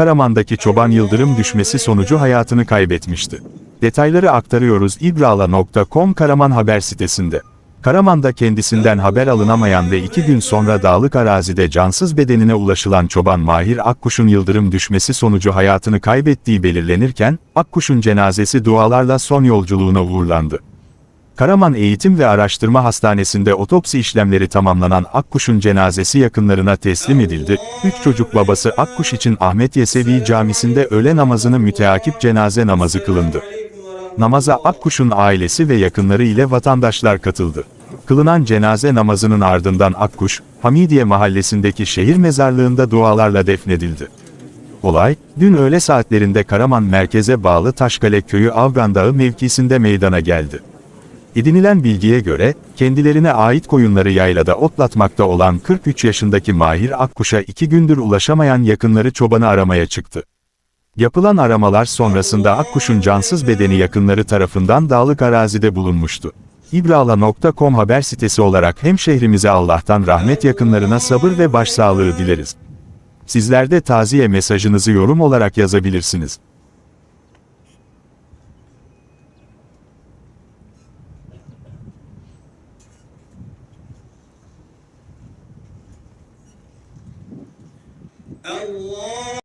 Karaman'daki çoban Yıldırım düşmesi sonucu hayatını kaybetmişti. Detayları aktarıyoruz ibrala.com Karaman haber sitesinde. Karaman'da kendisinden haber alınamayan ve iki gün sonra dağlık arazide cansız bedenine ulaşılan çoban Mahir Akkuş'un yıldırım düşmesi sonucu hayatını kaybettiği belirlenirken, Akkuş'un cenazesi dualarla son yolculuğuna uğurlandı. Karaman Eğitim ve Araştırma Hastanesi'nde otopsi işlemleri tamamlanan Akkuş'un cenazesi yakınlarına teslim edildi. Üç çocuk babası Akkuş için Ahmet Yesevi Camisi'nde öğle namazını müteakip cenaze namazı kılındı. Namaza Akkuş'un ailesi ve yakınları ile vatandaşlar katıldı. Kılınan cenaze namazının ardından Akkuş, Hamidiye mahallesindeki şehir mezarlığında dualarla defnedildi. Olay, dün öğle saatlerinde Karaman merkeze bağlı Taşkale köyü Avgan Dağı mevkisinde meydana geldi. Edinilen bilgiye göre, kendilerine ait koyunları yaylada otlatmakta olan 43 yaşındaki Mahir Akkuş'a iki gündür ulaşamayan yakınları çobanı aramaya çıktı. Yapılan aramalar sonrasında Akkuş'un cansız bedeni yakınları tarafından dağlık arazide bulunmuştu. İbrala.com haber sitesi olarak hemşehrimize Allah'tan rahmet yakınlarına sabır ve başsağlığı dileriz. Sizler de taziye mesajınızı yorum olarak yazabilirsiniz. الله